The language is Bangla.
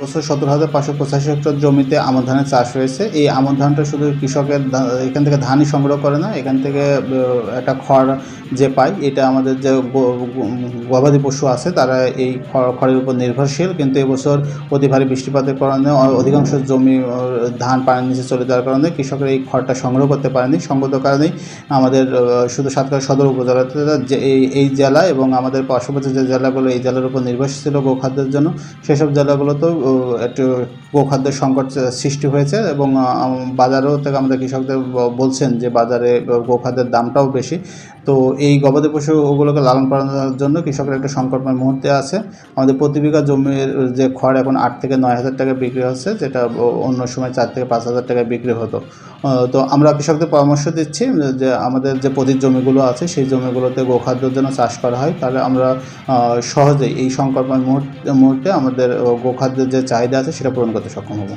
বছর সতেরো হাজার পাঁচশো পঁচাশি হেক্টর জমিতে আমন ধানের চাষ হয়েছে। এই আমন ধানটা শুধু কৃষকের এখান থেকে ধানই সংগ্রহ করে না, এখান থেকে একটা খড় যে পায়, এটা আমাদের যে গবাদি পশু আছে, তারা এই খড়, খড়ের উপর নির্ভরশীল। কিন্তু এবছর অতি ভারী বৃষ্টিপাতের কারণে অধিকাংশ জমি ধান পানির নিচে চলে যাওয়ার কারণে কৃষকের এই খড়টা সংগ্রহ করতে পারেনি। সঙ্গত কারণেই আমাদের শুধু সাতক্ষীরা সদর উপজেলাতে এই এই জেলা এবং আমাদের পার্শ্ববর্তী যে জেলাগুলো, এই জেলার উপর নির্ভরশীল ছিল গোখাদ্যের জন্য সেসব জেলাগুলোতেও একটু গোখাদ্যের সংকট সৃষ্টি হয়েছে এবং বাজারেও থেকে আমাদের কৃষকদের বলছেন যে বাজারে গোখাদ্যের দামটাও বেশি। তো এই গবাদি পশু ওগুলোকে লালন পালনের জন্য কৃষকের একটা সংকটময় মুহূর্তে আছে। আমাদের প্রতি বিঘা জমির যে খড় এখন আট থেকে নয় হাজার টাকা বিক্রি হচ্ছে, যেটা অন্য সময় চার থেকে পাঁচ হাজার টাকায় বিক্রি হতো। তো আমরা কৃষকদের পরামর্শ দিচ্ছি যে আমাদের যে পতির জমিগুলো আছে, সেই জমিগুলোতে গোখাদ্যের জন্য চাষ করা হয়। তাহলে আমরা সহজেই এই সংকটময় মুহূর্তে মুহূর্তে আমাদের গোখাদ্যের যে চাহিদা আছে, সেটা পূরণ করতে সক্ষম হব।